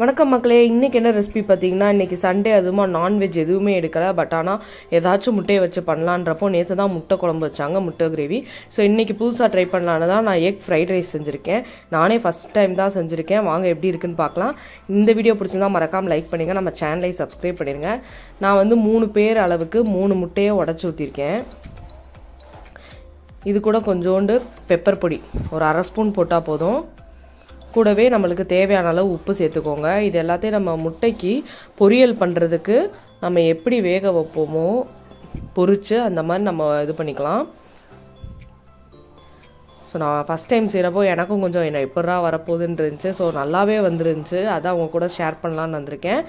வணக்கம் மக்களே இன்றைக்கி என்ன ரெசிபி பார்த்தீங்கன்னா இன்றைக்கி சண்டே அதுவுமா நான்வெஜ் எதுவுமே எடுக்கலை. பட் ஆனால் ஏதாச்சும் முட்டையை வச்சு பண்ணலான்றப்போ நேற்று தான் முட்டை குழம்பு வச்சாங்க முட்டை கிரேவி ஸோ இன்றைக்கி புதுசாக ட்ரை பண்ணலான்னு தான் நான் எக் ஃப்ரைட் ரைஸ் செஞ்சுருக்கேன். நானே ஃபஸ்ட் டைம் தான் செஞ்சுருக்கேன். வாங்க எப்படி இருக்குன்னு பார்க்கலாம். இந்த வீடியோ பிடிச்சிருந்தா மறக்காமல் லைக் பண்ணுங்கள் நம்ம சேனலை சப்ஸ்கிரைப் பண்ணிடுங்க நான் வந்து மூணு பேர் அளவுக்கு மூணு முட்டையை உடச்சி ஊற்றிருக்கேன் இது கூட கொஞ்சோண்டு பெப்பர் பொடி. ஒரு அரை ஸ்பூன் போட்டால் போதும். கூடவே நம்மளுக்கு தேவையான அளவு உப்பு சேர்த்துக்கோங்க. இது எல்லாத்தையும் நம்ம முட்டைக்கு பொரியல் பண்ணுறதுக்கு நம்ம எப்படி வேக வைப்போமோ பொரித்து அந்த மாதிரி நம்ம இது பண்ணிக்கலாம். ஸோ நான் ஃபஸ்ட் டைம் செய்கிறப்போ எனக்கும் கொஞ்சம் என்ன எப்படா வரப்போகுதுன்னு இருந்துச்சு. ஸோ நல்லாவே வந்துருந்துச்சு. அதான் அவங்க கூட ஷேர் பண்ணலான்னு வந்திருக்கேன்.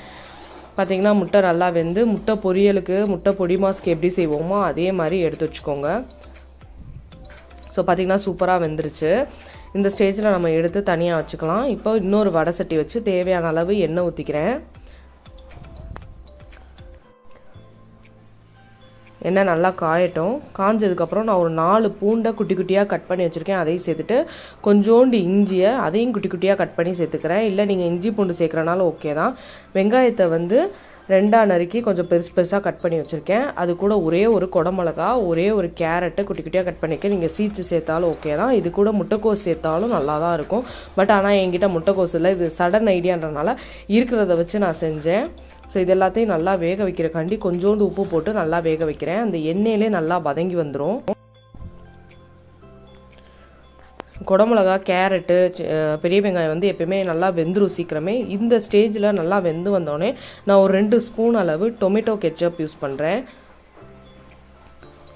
பார்த்தீங்கன்னா முட்டை நல்லா வெந்து முட்டை பொரியலுக்கு முட்டை பொடி மாஸ்க்கு எப்படி செய்வோமோ அதே மாதிரி எடுத்து வச்சுக்கோங்க. ஸோ பார்த்திங்கன்னா சூப்பராக வெந்துருச்சு. இந்த ஸ்டேஜில் நம்ம எடுத்து தனியாக வச்சுக்கலாம். இப்போ இன்னொரு வடை சட்டி வச்சு தேவையான அளவு எண்ணெய் ஊற்றிக்கிறேன் எண்ணெய் நல்லா காயட்டும். காஞ்சதுக்கப்புறம் நான் ஒரு நாலு பூண்டை குட்டி குட்டியாக கட் பண்ணி வச்சுருக்கேன். அதையும் சேர்த்துட்டு கொஞ்சோண்டு இஞ்சியை அதையும் குட்டி குட்டியாக கட் பண்ணி சேர்த்துக்கிறேன். இல்லை நீங்கள் இஞ்சி பூண்டு சேர்க்குறனால ஓகே தான். வெங்காயத்தை வந்து ரெண்டாக நறுக்கி கொஞ்சம் பெருசு பெருசாக கட் பண்ணி வச்சுருக்கேன். அது கூட ஒரே ஒரு குடமிளகா ஒரே ஒரு கேரட்டு குட்டி குட்டியாக கட் பண்ணிக்க. நீங்கள் சீச்சு சேர்த்தாலும் ஓகே தான். இது கூட முட்டைக்கோஸ் சேர்த்தாலும் நல்லா தான் இருக்கும். பட் ஆனால் என்கிட்ட முட்டைக்கோஸ் இல்லை. இது சடன் ஐடியான்றனால இருக்கிறத வச்சு நான் செஞ்சேன். ஸோ இது எல்லாத்தையும் நல்லா வேக வைக்கிறக்காண்டி கொஞ்சோண்டு உப்பு போட்டு நல்லா வேக வைக்கிறேன். அந்த எண்ணெயிலே நல்லா வதங்கி வந்துடும் குடமிளகா கேரட்டு பெரிய வெங்காயம் வந்து எப்பயுமே நல்லா வெந்துடும் சீக்கிரமே. இந்த ஸ்டேஜில் நல்லா வெந்து வந்தோடனே நான் ஒரு ரெண்டு ஸ்பூன் அளவு டொமேட்டோ கெச்சப் யூஸ் பண்ணுறேன்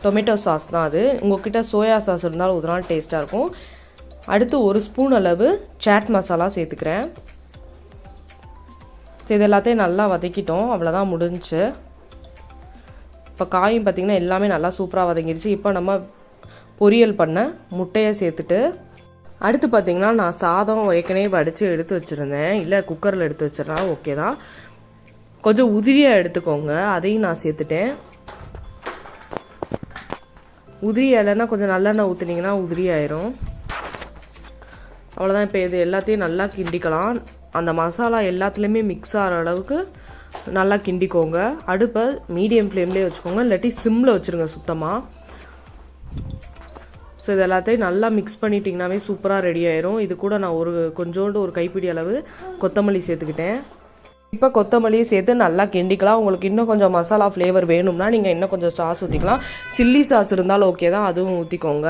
டொமேட்டோ சாஸ் தான் அது. உங்கள்கிட்ட சோயா சாஸ் இருந்தாலும் ஒரு நாள் டேஸ்ட்டாக இருக்கும். அடுத்து ஒரு ஸ்பூன் அளவு சாட் மசாலா சேர்த்துக்கிறேன். இது எல்லாத்தையும் நல்லா வதக்கிட்டோம். அவ்வளோதான் முடிஞ்சு. இப்போ காயும் பார்த்திங்கன்னா எல்லாமே நல்லா சூப்பராக வதங்கிடுச்சு இப்போ நம்ம பொரியல் பண்ண முட்டையை சேர்த்துட்டு அடுத்து பார்த்திங்கன்னா நான் சாதம் ஏற்கனவே வடித்து எடுத்து வச்சுருந்தேன். இல்லை குக்கரில் எடுத்து வச்சிடலாம் ஓகே தான். கொஞ்சம் உதிரியாக எடுத்துக்கோங்க. அதையும் நான் சேர்த்துட்டேன். உதிரி இல்லைன்னா கொஞ்சம் நல்லெண்ணெய் ஊற்றுனீங்கன்னா உதிரி ஆயிரும் அவ்வளோதான் இப்போ இது எல்லாத்தையும் நல்லா கிண்டிக்கலாம். அந்த மசாலா எல்லாத்துலேயுமே மிக்ஸ் ஆகிற அளவுக்கு நல்லா கிண்டிக்கோங்க. அடுப்பை மீடியம் ஃப்ளேம்லேயே வச்சுக்கோங்க. இல்லாட்டி சிம்மில் வச்சுருங்க சுத்தமாக ஸோ இது எல்லாத்தையும் நல்லா மிக்ஸ் பண்ணிட்டிங்கனாவே சூப்பராக ரெடி ஆயிரும். இது கூட நான் ஒரு கொஞ்சோண்டு ஒரு கைப்பிடி அளவு கொத்தமல்லி சேர்த்துக்கிட்டேன். இப்போ கொத்தமல்லியை சேர்த்து நல்லா கிண்டிக்கலாம். உங்களுக்கு இன்னும் கொஞ்சம் மசாலா ஃப்ளேவர் வேணும்னா நீங்கள் இன்னும் கொஞ்சம் சாஸ் ஊற்றிக்கலாம் சில்லி சாஸ் இருந்தாலும் ஓகே தான். அதுவும் ஊற்றிக்கோங்க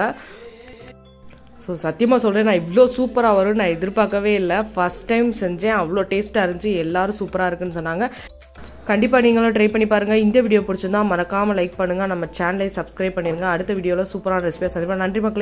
ஸோ சத்தியமாக சொல்கிறேன் நான் இவ்வளோ சூப்பராக வரும்னு நான் எதிர்பார்க்கவே இல்லை. ஃபஸ்ட் டைம் செஞ்சேன். அவ்வளோ டேஸ்ட்டாக இருந்துச்சு. எல்லோரும் சூப்பராக இருக்குன்னு சொன்னாங்க. கண்டிப்பாக நீங்களும் ட்ரை பண்ணி பாருங்கள் இந்த வீடியோ பிடிச்சிருந்தா மறக்காமல் லைக் பண்ணுங்கள் நம்ம சேனலை சப்ஸ்கிரைப் பண்ணிடுங்க அடுத்த வீடியோவில் சூப்பரான ரெசிபியாக சந்திப்பா நன்றி மக்கள்.